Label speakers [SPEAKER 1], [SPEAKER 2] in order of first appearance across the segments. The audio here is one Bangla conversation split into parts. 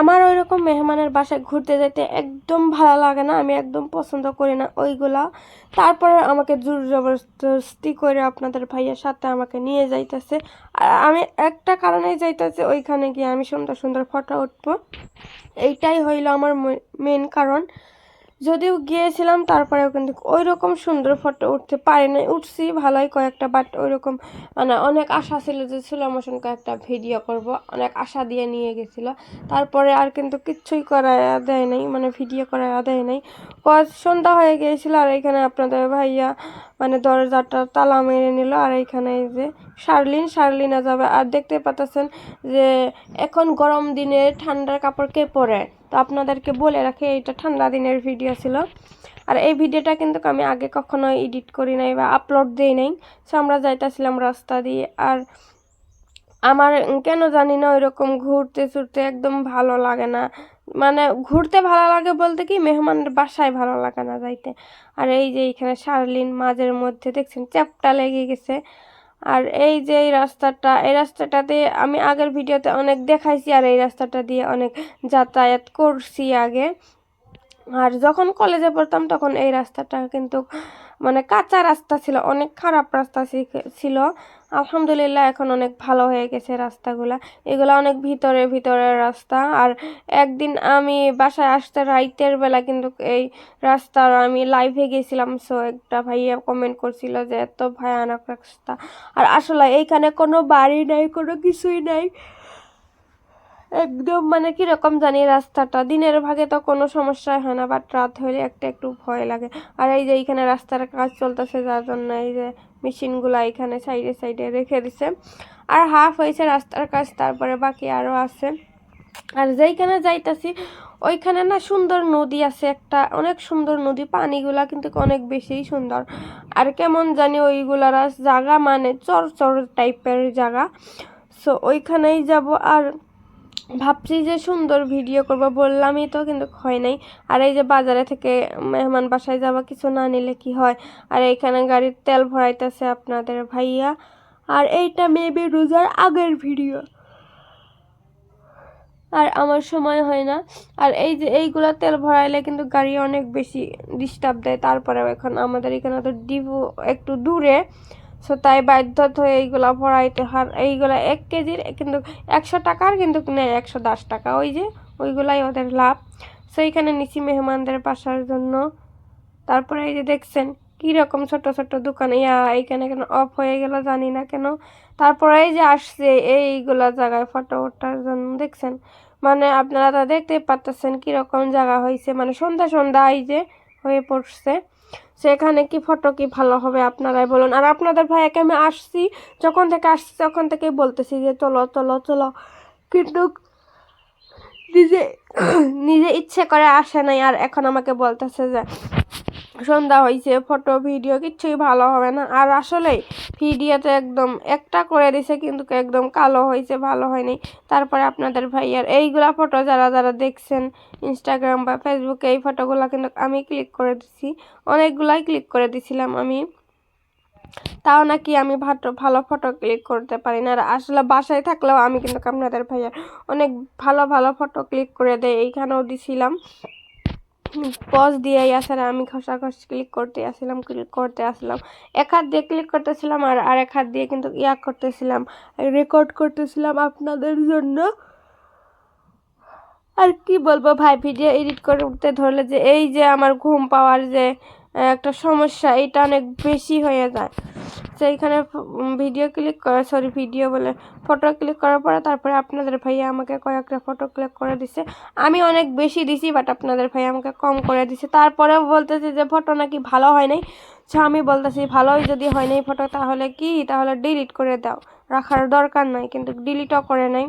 [SPEAKER 1] আমার ওই রকম মেহমানের বাসায় ঘুরতে যেতে একদম ভালো লাগে না, আমি একদম পছন্দ করি না ওইগুলা। তারপরে আমাকে জোর জবরদস্তি করে আপনাদের ভাইয়ের সাথে আমাকে নিয়ে যাইতেছে। আর আমি একটা কারণেই যাইতেছে, ওইখানে গিয়ে আমি সুন্দর সুন্দর ফটো উঠবো। এইটাই হইল আমার মেন কারণ। যদিও গিয়েছিলাম, তারপরেও কিন্তু ওই রকম সুন্দর ফটো উঠতে পারি নাই উঠছি, ভালোই কয়েকটা বাট ওই রকম মানে অনেক আশা ছিল যে ছিল মোশন কয়েকটা ভিডিও করব। অনেক আশা দিয়ে নিয়ে গেছিল। তারপরে আর কিন্তু কিচ্ছুই করা দেয় নাই মানে ভিডিও করা দেয় নাই। সন্ধ্যা হয়ে গিয়েছিল আর এখানে আপনাদের ভাইয়া মানে দরজাটা তালা মেরে নিল, আর এইখানে এই যে শার্লিন, শার্লিনা যাবে। আর দেখতে পাচ্ছেন যে এখন গরম দিনে ঠান্ডার কাপড় কে পরে? তো আপনাদেরকে বলে রাখি এটা ঠান্ডা দিনের ভিডিও ছিল। আর এই ভিডিওটা কিন্তু আমি আগে কখনো এডিট করি নাই বা আপলোড দিই নাই। সো আমরা যাইতেছিলাম রাস্তা দিয়ে, আর আমার কেন জানি না ওইরকম ঘুরতে চুরতে একদম ভালো লাগে না। মানে ঘুরতে ভালো লাগে বলতে কি মেহমানের বাসায় ভালো লাগে না যাইতে। আর এই যে এইখানে শার্লিন মাঝের মধ্যে দেখছেন চ্যাপটা লেগে গেছে। আর এই যে এই রাস্তাটা, এই রাস্তাটাতে আমি আগের ভিডিওতে অনেক দেখাইছি আর এই রাস্তাটা দিয়ে অনেক যাতায়াত করছি আগে। আর যখন কলেজে পড়তাম তখন এই রাস্তাটা কিন্তু মানে কাঁচা রাস্তা ছিল, অনেক খারাপ রাস্তা ছিল। আলহামদুলিল্লাহ এখন অনেক ভালো হয়ে গেছে রাস্তাগুলা। এগুলো অনেক ভিতরে ভিতরের রাস্তা। আর একদিন আমি বাসায় আসতে রাইতের বেলা কিন্তু এই রাস্তার আমি লাইভে গেছিলাম সো একটা ভাইয়া কমেন্ট করছিল যে, এত ভয়ানক রাস্তা। আর আসলে এইখানে কোনো বাড়ি নাই, কোনো কিছুই নাই। একদম মানে কীরকম জানি রাস্তাটা। দিনের ভাগে তো কোনো সমস্যা হয় না বাট রাত হলে একটা একটু ভয় লাগে। আর এই যে এইখানে রাস্তার কাজ চলতেছে, যার জন্য এই যে মেশিনগুলো এখানে সাইডে সাইডে রেখে দিছে। আর হাফ হয়েছে রাস্তার কাজ, তারপরে বাকি আরও আছে। আর যেইখানে যাইতাছি, ওইখানে না সুন্দর নদী আছে একটা, অনেক সুন্দর নদী। পানিগুলা কিন্তু অনেক বেশিই সুন্দর। আর কেমন জানি ওইগুলার জায়গা মানে চর চর টাইপের জায়গা সো ওইখানেই যাব আর ভাবছি যে সুন্দর ভিডিও করব, বললামই তো, কিন্তু হয় নাই। আর এই যে বাজারে থেকে মেহমান বাসায় যাওয়া কিছু না নিলে কি হয়? আর এইখানে গাড়ির তেল ভরাইতেছে আপনাদের ভাইয়া। আর এইটা মেবি রোজার আগের ভিডিও আর আমার সময় হয় না। আর এই যে এইগুলা তেল ভরাইলে কিন্তু গাড়ি অনেক বেশি ডিস্টার্ব দেয়। তারপরেও এখন আমাদের এখানে তো ডিপো একটু দূরে। সো তাই বাধ্য হয়ে এইগুলা ভরাইতে হয় এইগুলা এক কেজির কিন্তু একশো টাকার কিন্তু নেয় একশো দশ টাকা। ওই যে, ওইগুলাই ওদের লাভ। সো এইখানে নিচি মেহমানদের বাসার জন্য। তারপরে এই যে দেখছেন, কীরকম ছোট ছোট দোকান। ইয়া এইখানে কেন অফ হয়ে গেল জানি না কেন। তারপরে এই যে আসছে এইগুলা জায়গায় ফটো ওঠার জন্য। দেখছেন? মানে আপনারা তো দেখতেই পারতেছেন কীরকম জায়গা হয়েছে মানে সন্ধ্যা সন্ধ্যা এই যে হয়ে পড়ছে। সেখানে কি ফটো কি ভালো হবে আপনারাই বলুন। আর আপনাদের ভাইয়াকে আমি আসছি, যখন থেকে আসছি তখন থেকেই বলতেছি যে চলো চলো চলো। কিন্তু নিজে নিজে ইচ্ছে করে আসে নাই আর এখন আমাকে বলতেছে যে সন্ধ্যা হয়েছে ফটো ভিডিও কিচ্ছুই ভালো হবে না। আর আসলে ভিডিওতে একদম একটা করে দিছে কিন্তু একদম কালো হয়েছে, ভালো হয়নি। তারপরে আপনাদের ভাইয়ার এইগুলা ফটো যারা যারা দেখছেন ইনস্টাগ্রাম বা ফেসবুকে এই ফটোগুলো কিন্তু আমি ক্লিক করে দিছি। অনেকগুলাই ক্লিক করে দিছিলাম আমি। তাও নাকি আমি ভালো ফটো ক্লিক করতে পারি না। আর আসলে বাসায় থাকলেও আমি কিন্তু আপনাদের ভাইয়া অনেক ভালো ভালো ফটো ক্লিক করে দেয় এইখানেও দিছিলাম। পজ দিয়ে আসার আমি ঘষা ঘষ ক্লিক করতে আসলাম ক্লিক করতে আসলাম এক হাত দিয়ে ক্লিক করতেছিলাম আর আরেক হাত দিয়ে কিন্তু ইয়া করতেছিলাম রেকর্ড করতেছিলাম আপনাদের জন্য। আর কি বলব ভাই ভিডিও এডিট করতে ধরলে যে এই যে আমার ঘুম পাওয়ার যে একটা সমস্যা, এটা অনেক বেশি হয়ে যায়। সেইখানে ভিডিও ক্লিক করে সরি ভিডিও বলে ফটো ক্লিক করার পরে তারপরে আপনাদের ভাইয়া আমাকে কয়েকটা ফটো ক্লিক করে দিছে। আমি অনেক বেশি দিছি বাট আপনাদের ভাইয়া আমাকে কম করে দিছে। তারপরেও বলতেছে যে ফটো নাকি ভালো হয় নাই। সো আমি বলতেছি, ভালোই যদি হয় নাই ফটো তাহলে কি? তাহলে ডিলিট করে দাও। রাখার দরকার নাই, কিন্তু ডিলিটও করে নাই।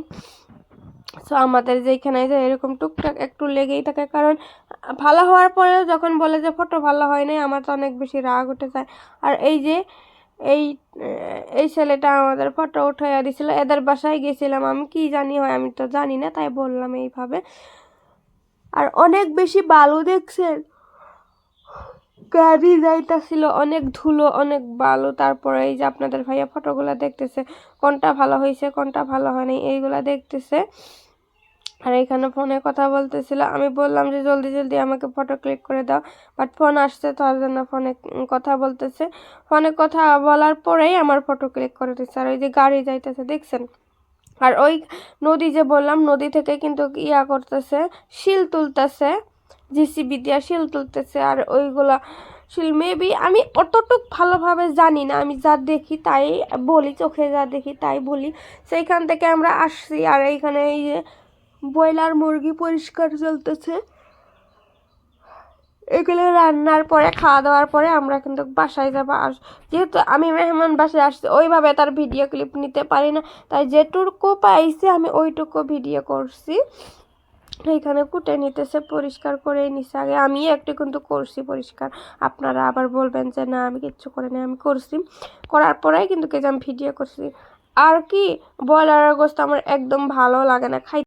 [SPEAKER 1] সো আমাদের যেখানে যে এরকম টুকটাক একটু লেগেই থাকে, কারণ ভালো হওয়ার পরেও যখন বলে যে ফটো ভালো হয় নাই, আমার তো অনেক বেশি রাগ উঠে যায়। আর এই যে এই এই ছেলেটা আমাদের ফটো উঠাইয়া দিছিল। এদের বাসায় গেছিলাম আমি, কি জানি হয়, আমি তো জানি না, তাই বললাম এইভাবে। আর অনেক বেশি বালু দেখছেন। গাড়ি যাইতাছিল, অনেক ধুলো, অনেক বালু। তারপরে এই যে আপনাদের ভাইয়া ফটোগুলো দেখতেছে, কোনটা ভালো হয়েছে কোনটা ভালো হয়নি, এইগুলা দেখতেছে। আর এখানে ফোনে কথা বলতেছিল। আমি বললাম যে, জলদি জলদি আমাকে ফটো ক্লিক করে দাও। বাট ফোন আসছে, তার জন্য ফোনে কথা বলতেছে। ফোনে কথা বলার পরেই আমার ফটো ক্লিক করে দিচ্ছে। আর ওই যে গাড়ি যাইতেছে, দেখছেন? আর ওই নদী যে বললাম, নদী থেকে কিন্তু ইয়া করতেছে, শিল তুলতেছে জিসিবি দিয়া শিল তুলতেছে। আর ওইগুলা শিল মেবি আমি অতটুক ভালোভাবে জানি না। আমি যা দেখি তাই বলি, চোখে যা দেখি তাই বলি। সেইখান থেকে আমরা আসছি। আর এইখানে এই যে ব্রয়লার মুরগি পরিষ্কার চলতেছে। এগুলো রান্নার পরে, খাওয়া দাওয়ার পরে আমরা কিন্তু বাসায় যাব। আর যেহেতু আমি মেহমান বাসায় আসছি, ওইভাবে তার ভিডিও ক্লিপ নিতে পারি না। তাই যেটুকু পাইছি আমি ওইটুকু ভিডিও করছি। এইখানে কুটে নিতেছে, পরিষ্কার করে নিছে। আগে আমি একটু কিন্তু করছি পরিষ্কার। আপনারা আবার বলবেন যে, না, আমি কিচ্ছু করে নাই, আমি করছি। করার পরেই কিন্তু কে আমি ভিডিও করছি। আর কি ব্রয়লারের গোস্ত আমার একদম ভালো লাগে না। খাই